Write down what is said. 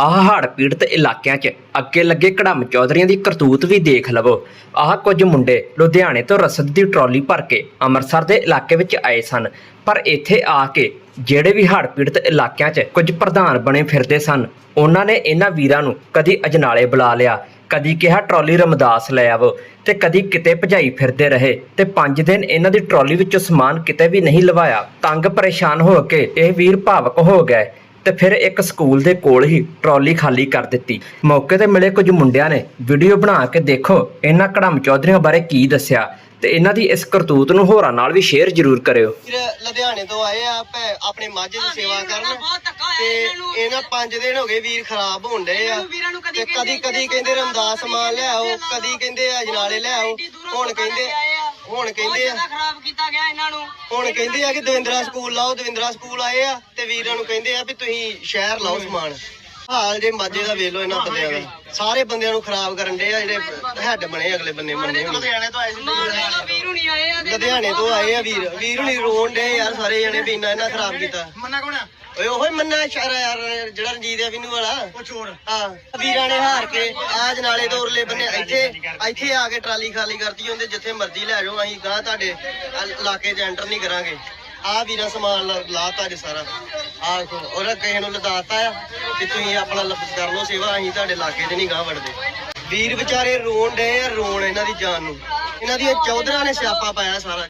ਆਹ ਹੜ੍ਹ ਪੀੜਤ ਇਲਾਕਿਆਂ 'ਚ ਅੱਗੇ ਲੱਗੇ ਕੜਮ ਚੌਧਰੀਆਂ ਦੀ ਕਰਤੂਤ ਵੀ ਦੇਖ ਲਵੋ। ਆਹ ਕੁਝ ਮੁੰਡੇ ਲੁਧਿਆਣੇ ਤੋਂ ਰਸਦ ਦੀ ਟਰਾਲੀ ਭਰ ਕੇ ਅੰਮ੍ਰਿਤਸਰ ਦੇ ਇਲਾਕੇ ਵਿੱਚ ਆਏ ਸਨ, ਪਰ ਇੱਥੇ ਆ ਕੇ ਜਿਹੜੇ ਵੀ ਹੜ੍ਹ ਪੀੜਤ ਇਲਾਕਿਆਂ 'ਚ ਕੁਝ ਪ੍ਰਧਾਨ ਬਣੇ ਫਿਰਦੇ ਸਨ, ਉਹਨਾਂ ਨੇ ਇਹਨਾਂ ਵੀਰਾਂ ਨੂੰ ਕਦੀ ਅਜਨਾਲੇ ਬੁਲਾ ਲਿਆ, ਕਦੀ ਕਿਹਾ ਟਰਾਲੀ ਰਮਦਾਸ ਲੈ ਆਵੋ ਤੇ ਕਦੀ ਕਿਤੇ ਭਜਾਈ ਫਿਰਦੇ ਰਹੇ ਤੇ 5 ਦਿਨ ਇਹਨਾਂ ਦੀ ਟਰਾਲੀ ਵਿੱਚੋਂ ਸਮਾਨ ਕਿਤੇ ਵੀ ਨਹੀਂ ਲਵਾਇਆ। ਤੰਗ ਪਰੇਸ਼ਾਨ ਹੋ ਕੇ ਇਹ ਵੀਰ ਭਾਵਕ ਹੋ ਗਏ। ਤੇ ਫਿਰ ਇੱਕ ਸਕੂਲ ਦੇ ਕੋਲ ਹੀ ਟਰਾਲੀ ਖਾਲੀ ਕਰ ਦਿੱਤੀ। ਮੌਕੇ ਤੇ ਮਿਲੇ ਕੁਝ ਮੁੰਡਿਆਂ ਨੇ ਵੀਡੀਓ ਬਣਾ ਕੇ ਦੇਖੋ ਇਹਨਾਂ ਕੜਮ ਚੌਧਰੀਆਂ ਬਾਰੇ ਕੀ ਦੱਸਿਆ ਤੇ ਇਹਨਾਂ ਦੀ ਇਸ ਕਰਤੂਤ ਨੂੰ ਹੋਰਾਂ ਨਾਲ ਵੀ ਸ਼ੇਅਰ ਜ਼ਰੂਰ ਕਰਿਓ। ਲੁਧਿਆਣੇ ਤੋਂ ਆਏ ਆ ਭੈ- ਆਪਣੇ ਮੱਝ ਦੀ ਸੇਵਾ ਕਰਨ ਤੇ ਇਹਨਾਂ 5 ਦਿਨ ਹੋ ਗਏ ਵੀਰ ਖਰਾਬ ਹੋਣ ਡਏ ਆ। ਤੇ ਕਦੀ ਕਦੀ ਕਹਿੰਦੇ ਰਮਦਾਸ ਸਮਾਨ ਲੈ ਆਓ ਕਦੀ ਕਹਿੰਦੇ ਅਜਨਾਲੇ ਲੈ ਆਓ ਹੁਣ ਕਹਿੰਦੇ ਹੁਣ ਕਹਿੰਦੇ ਆ ਖਰਾਬ ਕੀਤਾ ਗਿਆ ਇਹਨਾਂ ਨੂੰ। ਹੁਣ ਕਹਿੰਦੇ ਆ ਕਿ ਦਵਿੰਦਰਾ ਸਕੂਲ ਲਾਓ ਦਵਿੰਦਰਾ ਸਕੂਲ ਆਏ ਆ ਤੇ ਵੀਰਾਂ ਨੂੰ ਕਹਿੰਦੇ ਆ ਵੀ ਤੁਸੀਂ ਸ਼ਹਿਰ ਲਾਓ ਸਮਾਨ। ਹਾਲ ਜੇ ਮਾਝੇ ਦਾ ਵੇਖ ਲਓ ਇਹਨਾਂ ਬੰਦਿਆਂ ਦਾ। ਸਾਰੇ ਬੰਦਿਆਂ ਨੂੰ ਖਰਾਬ ਕਰਨ ਦੇ ਆ ਜਿਹੜੇ ਹੈੱਡ ਬਣੇ ਅਗਲੇ ਬੰਦੇ ਬੰਦੇ ਲੁਧਿਆਣੇ ਤੋਂ ਆਏ ਮਾਰੇਗਾ ਵੀਰੂ ਨਹੀਂ ਆਏ ਆ ਲੁਧਿਆਣੇ ਤੋਂ ਆਏ ਆ ਵੀਰ। ਵੀਰ ਨਹੀਂ ਰੋਣ ਦੇ ਯਾਰ ਸਾਰੇ ਜਣੇ ਵੀ ਇੰਨਾ ਇਹਨਾਂ ਖਰਾਬ ਕੀਤਾ। ਮੰਨਾ ਕੋਣ ਓਏ ਉਹੀ ਮੰਨਾ ਇਸ਼ਾਰਾ ਯਾਰ ਜਿਹੜਾ ਰਣਜੀਤ ਆ ਵਿਨੂ ਵਾਲਾ। ਉਹ ਚੋਰ। ਹਾਂ ਵੀਰਾਂ ਨੇ ਹਾਰ ਕੇ ਆਜ ਨਾਲੇ ਤੋਂ ਉਰਲੇ ਬੰਨੇ। ਇੱਥੇ ਇੱਥੇ ਆ ਕੇ ਟਰਾਲੀ ਖਾਲੀ ਕਰਤੀ ਹੁੰਦੇ ਜਿੱਥੇ ਮਰਜ਼ੀ ਲੈ ਜਾਓ ਅਸੀਂ ਗਾਂ ਤੁਹਾਡੇ ਇਲ- ਇਲਾਕੇ 'ਚ ਐਂਟਰ ਨਹੀਂ ਕਰਾਂਗੇ। ਆ ਵੀਰਾਂ ਸਮਾਨ ਲਾਤਾ ਜੇ ਸਾਰਾ। ਆ ਦੇਖੋ ਉਹਦਾ ਕਿਸੇ ਨੂੰ ਲਦਾਤਾ ਆ ਕਿ ਤੁਸੀਂ ਆਪਣਾ ਲਫ਼ਜ਼ ਕਰ ਲਓ ਸੇਵਾ ਅਸੀਂ ਤੁਹਾਡੇ ਇਲਾਕੇ 'ਚ ਨਹੀਂ ਗਾਂ ਵੜਦੇ। ਵੀਰ ਵਿਚਾਰੇ ਰੋਣ ਡਏ ਆ ਰੋਣ ਇਹਨਾਂ ਦੀ ਜਾਨ ਨੂੰ। ਇਹਨਾਂ ਦੀਆਂ ਚੌਧਰਾਂ ਨੇ ਸਿਆਪਾ ਪਾਇਆ ਸਾਰਾ।